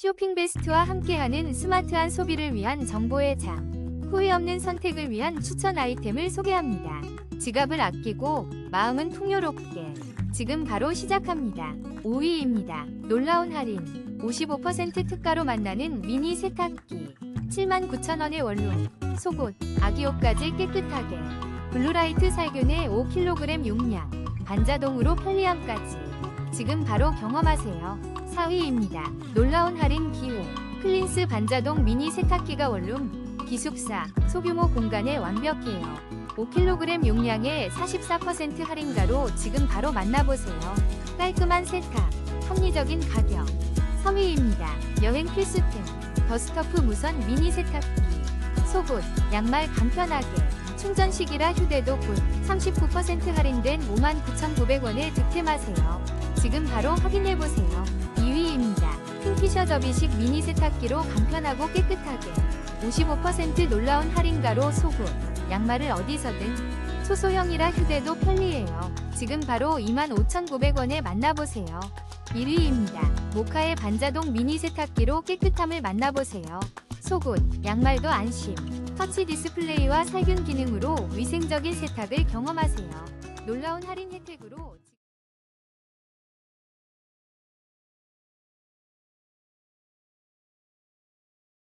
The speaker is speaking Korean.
쇼핑 베스트와 함께하는 스마트한 소비를 위한 정보의 장. 후회 없는 선택을 위한 추천 아이템을 소개합니다. 지갑을 아끼고 마음은 풍요롭게. 지금 바로 시작합니다. 5위입니다. 놀라운 할인. 55% 특가로 만나는 미니 세탁기. 79,000원의 원룸. 속옷, 아기 옷까지 깨끗하게. 블루라이트 살균의 5kg 용량. 반자동으로 편리함까지. 지금 바로 경험하세요. 4위입니다. 놀라운 할인 기호. 클린스 반자동 미니 세탁기가 원룸. 기숙사, 소규모 공간에 완벽해요. 5kg 용량의 44% 할인가로 지금 바로 만나보세요. 깔끔한 세탁, 합리적인 가격. 3위입니다. 여행 필수템. 더스터프 무선 미니 세탁기. 속옷, 양말 간편하게. 충전식이라 휴대도 굿. 39% 할인된 59,900원에 득템하세요. 지금 바로 확인해보세요. 2위입니다. 킹피셔 접이식 미니 세탁기로 간편하고 깨끗하게. 55% 놀라운 할인가로 속옷, 양말을 어디서든 소소형이라 휴대도 편리해요. 지금 바로 25,900원에 만나보세요. 1위입니다. 모카의 반자동 미니 세탁기로 깨끗함을 만나보세요. 속옷, 양말도 안심. 터치 디스플레이와 살균 기능으로 위생적인 세탁을 경험하세요. 놀라운 할인 혜택으로